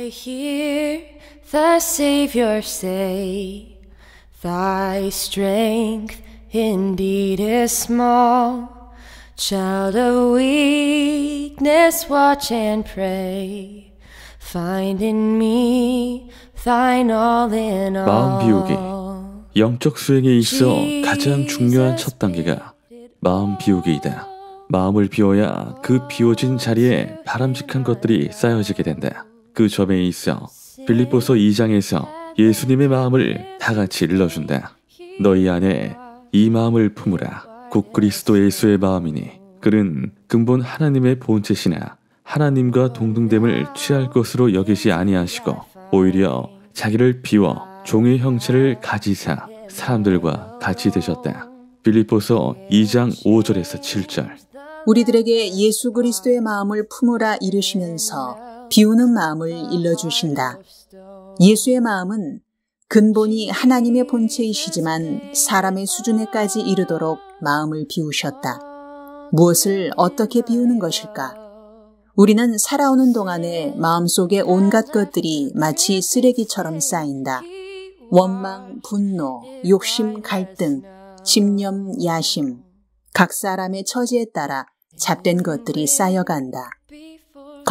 I hear the Savior say, Thy strength indeed is small. Child of weakness, watch and pray. Find in me thine all in all. 마음 비우기. 영적 수행에 있어 가장 중요한 첫 단계가 마음 비우기이다. 마음을 비워야 그 비워진 자리에 바람직한 것들이 쌓여지게 된다. 그 점에 있어 빌립보서 2장에서 예수님의 마음을 다 같이 일러준다. 너희 안에 이 마음을 품으라. 곧 그리스도 예수의 마음이니 그는 근본 하나님의 본체시나 하나님과 동등됨을 취할 것으로 여기지 아니하시고 오히려 자기를 비워 종의 형체를 가지사 사람들과 같이 되셨다. 빌립보서 2장 5절에서 7절. 우리들에게 예수 그리스도의 마음을 품으라 이르시면서 비우는 마음을 일러주신다. 예수의 마음은 근본이 하나님의 본체이시지만 사람의 수준에까지 이르도록 마음을 비우셨다. 무엇을 어떻게 비우는 것일까? 우리는 살아오는 동안에 마음속에 온갖 것들이 마치 쓰레기처럼 쌓인다. 원망, 분노, 욕심, 갈등, 집념, 야심, 각 사람의 처지에 따라 잡된 것들이 쌓여간다.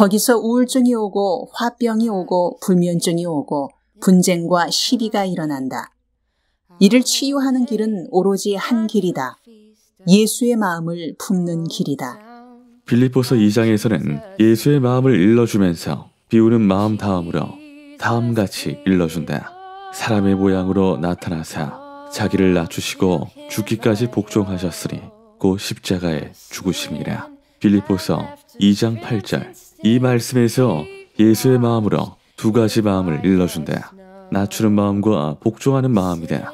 거기서 우울증이 오고 화병이 오고 불면증이 오고 분쟁과 시비가 일어난다. 이를 치유하는 길은 오로지 한 길이다. 예수의 마음을 품는 길이다. 빌립보서 2장에서는 예수의 마음을 일러주면서 비우는 마음 다음으로 다음같이 일러준다. 사람의 모양으로 나타나사 자기를 낮추시고 죽기까지 복종하셨으니 곧 십자가에 죽으심이라. 빌립보서 2장 8절 이 말씀에서 예수의 마음으로 두 가지 마음을 일러준다. 낮추는 마음과 복종하는 마음이다.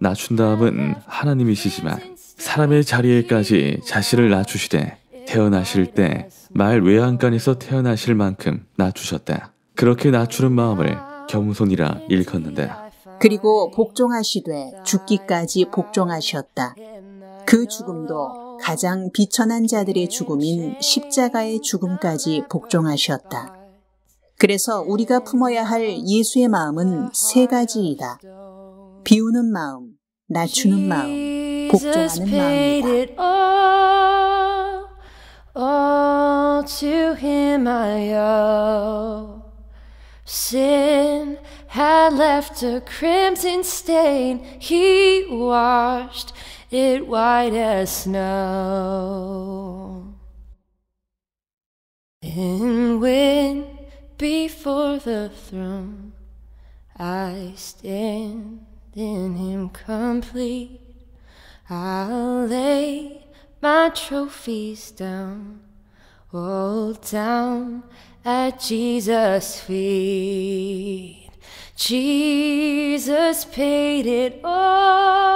낮춘 다음은 하나님이시지만 사람의 자리에까지 자신을 낮추시되 태어나실 때 말 외양간에서 태어나실 만큼 낮추셨다. 그렇게 낮추는 마음을 겸손이라 일컫는다. 그리고 복종하시되 죽기까지 복종하셨다. 그 죽음도 가장 비천한 자들의 죽음인 십자가의 죽음까지 복종하셨다. 그래서 우리가 품어야 할 예수의 마음은 세 가지이다. 비우는 마음, 낮추는 마음, 복종하는 마음이다. Sin had left a crimson stain, he washed it white as snow. And when before the throne I stand in him complete, I'll lay my trophies down, all down at Jesus' feet. Jesus paid it all, all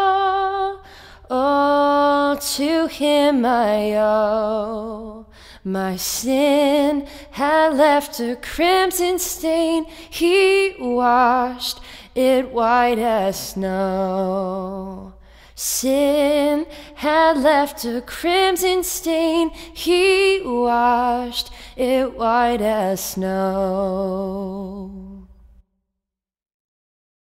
to him I owe. My sin had left a crimson stain, he washed it white as snow. Sin had left a crimson stain, he washed it white as snow.